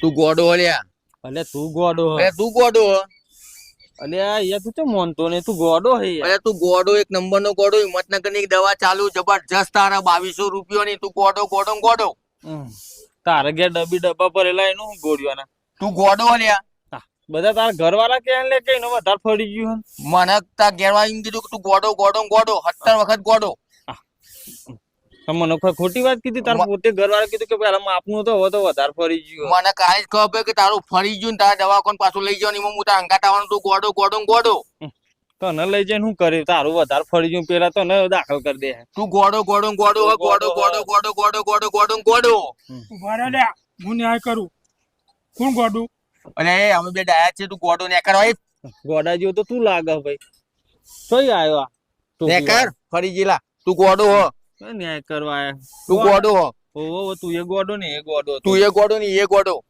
તું ગોડો અલ્યા અલે તું ગોડો હ. તું ગોડો. અલે યાર તું તો મોનતો ને? તું ગોડો હે અરે તું ગોડો એક નંબર નો ગોડો હિંમતનગરની દવા ચાલુ જબરજસ્ત તારા બાવીસો રૂપિયો ની. તું ગોડો ગોડો ગોડો. તારે ઘેર ડબ્બી ડબ્બા ભરેલા એનું હું ગોળ્યોના તું ગોડો અલ્યા. બધા તારા ઘરવાળા કે લે કે નો વધારે ફરી ગયું મને તાર ગેરવા એમ કીધું કે તું ગોડો ગોડો ગોડો સત્તર વખત ગોડો. મને ખોટી વાત કીધી? તાર પોતે ઘરવાળા કીધું કે પેલા આપનું તો હવે તો વધારે ફરી ગયું મને કાઈ જ ખબર કે તારું ફરી ગયું ને તારા દવાખાન પાછું લઈ જવાનું એમાં હું તાર આવવાનું તું ગોડો ગોડો ગોડો. તને લઈ જઈને શું કર્યું તારું વધારે ફરી ગયું પેલા તો ન દાખલ કરી દે. તું ગોડો ગોડો ગોડો ગોડો ગોડો ગોડો ગોડો. ગોડો ગોડો ગોડો ઊભા હું ન્યાય કરું. કોણ ગોડું? અને એ અમે બે ડાયા છે તું ગોડો ને કરવા ગોડા જેવું તો તું લાગે ભાઈ. કઈ આવ્યો નેકર ને કર ફરી ગયેલા. તું ગોડો હો. ન્યાય કરવા તું ગોડો હો. ઓહો તું એ ગોડો ને એ ગોડો તું. એ ગોડો ને એ ગોડો.